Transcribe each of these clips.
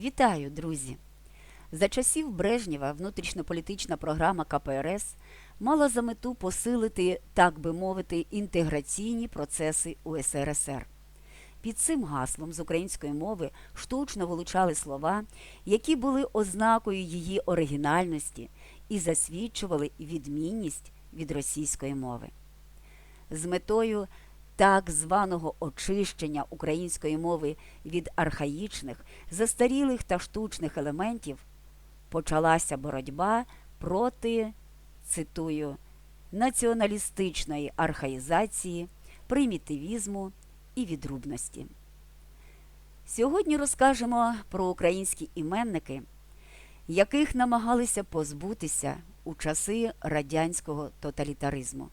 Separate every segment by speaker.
Speaker 1: Вітаю, друзі! За часів Брежнєва внутрішньополітична програма КПРС мала за мету посилити, так би мовити, інтеграційні процеси у СРСР. Під цим гаслом з української мови штучно вилучали слова, які були ознакою її оригінальності і засвідчували відмінність від російської мови. З метою так званого очищення української мови від архаїчних, застарілих та штучних елементів почалася боротьба проти, цитую, націоналістичної архаїзації, примітивізму і відрубності. Сьогодні розкажемо про українські іменники, яких намагалися позбутися у часи радянського тоталітаризму.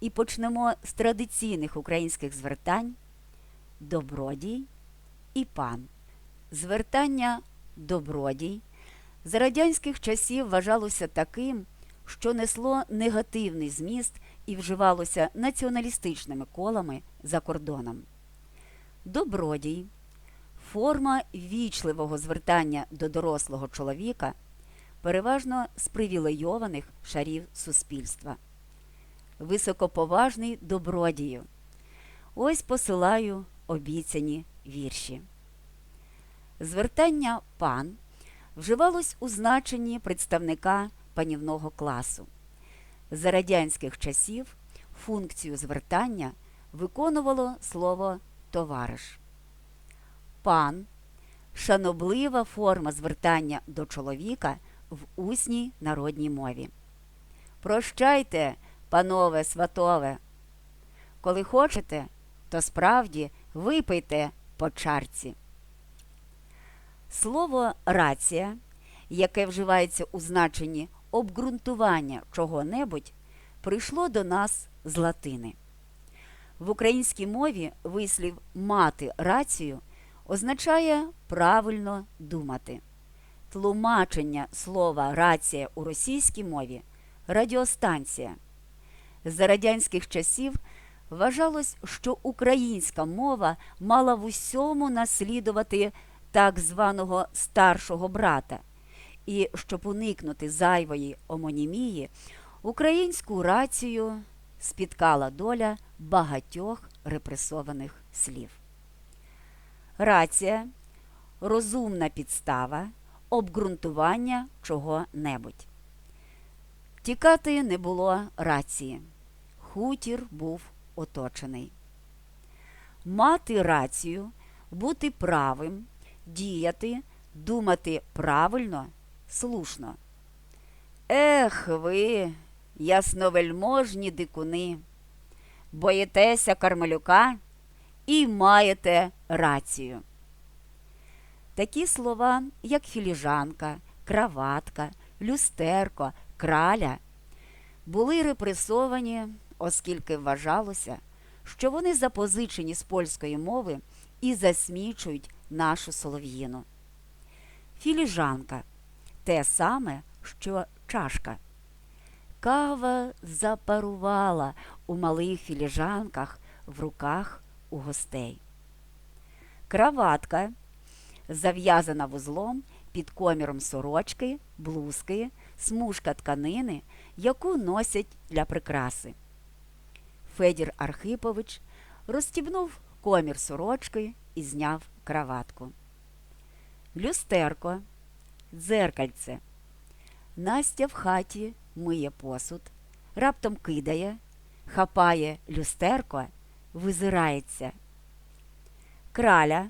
Speaker 1: І почнемо з традиційних українських звертань добродій і пан. Звертання добродій за радянських часів вважалося таким, що несло негативний зміст і вживалося націоналістичними колами за кордоном. Добродій форма вічливого звертання до дорослого чоловіка, переважно з привілейованих шарів суспільства високоповажний добродію. Ось посилаю обіцяні вірші. Звертання пан вживалось у значенні представника панівного класу. За радянських часів функцію звертання виконувало слово товариш. Пан шаноблива форма звертання до чоловіка в усній народній мові. Прощайте, панове сватове. Коли хочете, то справді випийте по чарці. Слово рація, яке вживається у значенні обґрунтування чого-небудь, прийшло до нас з латини. В українській мові вислів мати рацію означає правильно думати. Тлумачення слова рація у російській мові радіостанція. За радянських часів вважалось, що українська мова мала в усьому наслідувати так званого старшого брата, і щоб уникнути зайвої омонімії, українську рацію спіткала доля багатьох репресованих слів. Рація розумна підстава обґрунтування чого-небудь. Тікати не було рації. Хутір був оточений. Мати рацію, бути правим, діяти, думати правильно, слушно. Ех ви, ясновельможні дикуни, боїтеся Кармелюка і маєте рацію. Такі слова, як філіжанка, краватка, люстерко, краля, були репресовані, оскільки вважалося, що вони запозичені з польської мови і засмічують нашу солов'їну. Філіжанка те саме, що чашка. Кава запарувала у малих філіжанках в руках у гостей. Краватка зав'язана вузлом під коміром сорочки, блузки, смужка тканини, яку носять для прикраси. Федір Архипович розстібнув комір сорочки і зняв краватку. Люстерко, дзеркальце. Настя в хаті миє посуд, раптом кидає, хапає люстерко, визирається. Краля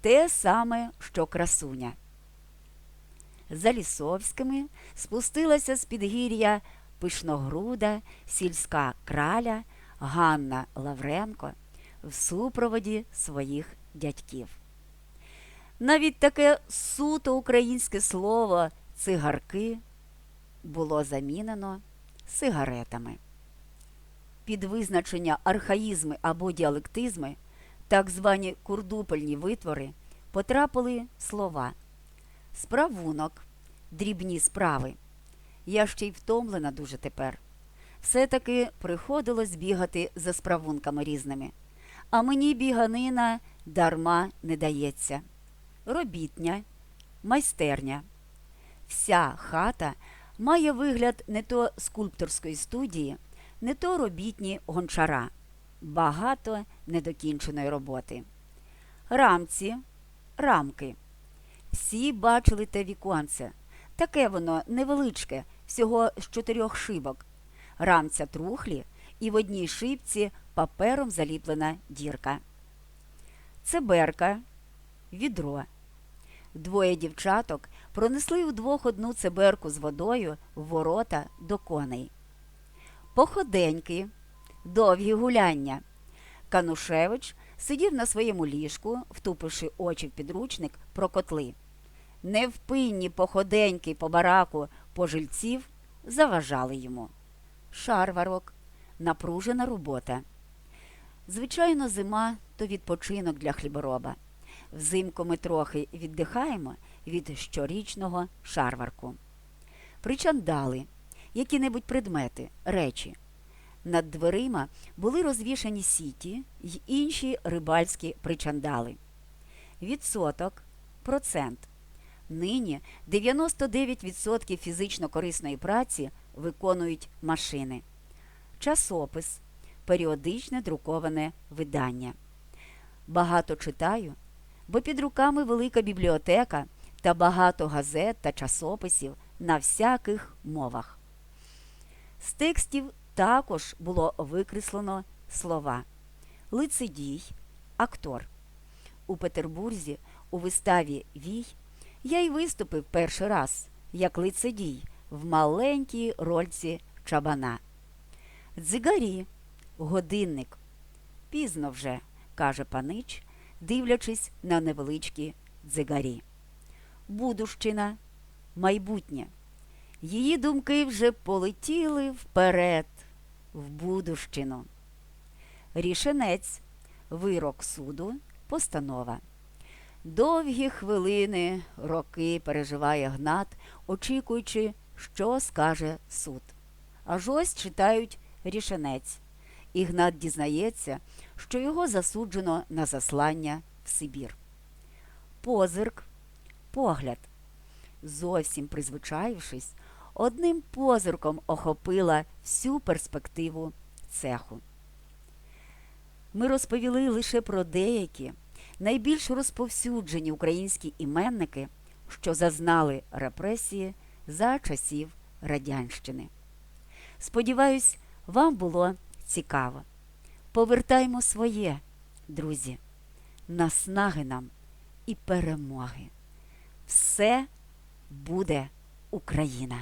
Speaker 1: те саме, що красуня. За Лісовськими спустилася з підгір'я пишногруда, сільська краля Ганна Лавренко в супроводі своїх дядьків. Навіть таке суто українське слово цигарки було замінено сигаретами. Під визначення архаїзми або діалектизми, так звані курдупельні витвори, потрапили слова справунок, дрібні справи. Я ще й втомлена дуже тепер. Все-таки приходилось бігати за справунками різними. А мені біганина дарма не дається. робітня, майстерня. Вся хата має вигляд не то скульпторської студії, не то робітні гончара. Багато недокінченої роботи. Рамці, рамки. Всі бачили те віконце. Таке воно невеличке, всього з чотирьох шибок. Рамця трухлі, і в одній шибці папером заліплена дірка. Цеберка, відро. Двоє дівчаток пронесли вдвох одну цеберку з водою в ворота до коней. Походеньки, довгі гуляння. Канушевич сидів на своєму ліжку, втупивши очі в підручник про котли. Невпинні походеньки по бараку пожильців заважали йому. Шарварок, напружена робота. Звичайно, зима то відпочинок для хлібороба. Взимку ми трохи віддихаємо від щорічного шарварку. Причандали, які-небудь предмети, речі. Над дверима були розвішані сіті й інші рибальські причандали. Відсоток процент. Нині 99% фізично корисної праці виконують машини. Часопис періодичне друковане видання. Багато читаю, бо під руками велика бібліотека та багато газет та часописів на всяких мовах. З текстів також було викреслено слова лицедій, актор. У Петербурзі у виставі Вій я й виступив перший раз як лицедій в маленькій рольці чабана. Дзигарі, годинник. Пізно вже, каже панич, дивлячись на невеличкі дзигарі. Будущина, майбутнє. Її думки вже полетіли вперед, в будущину. Рішенець, вирок суду, постанова. Довгі хвилини, роки переживає Гнат, очікуючи, що скаже суд. Аж ось читають рішенець. Ігнат дізнається, що його засуджено на заслання в Сибір. Позирк, погляд. Зовсім призвичаївшись, одним позирком охопила всю перспективу цеху. Ми розповіли лише про деякі найбільш розповсюджені українські іменники, що зазнали репресії за часів Радянщини. Сподіваюсь, вам було цікаво. Повертаймо своє, друзі, наснаги нам і перемоги. Все буде Україна!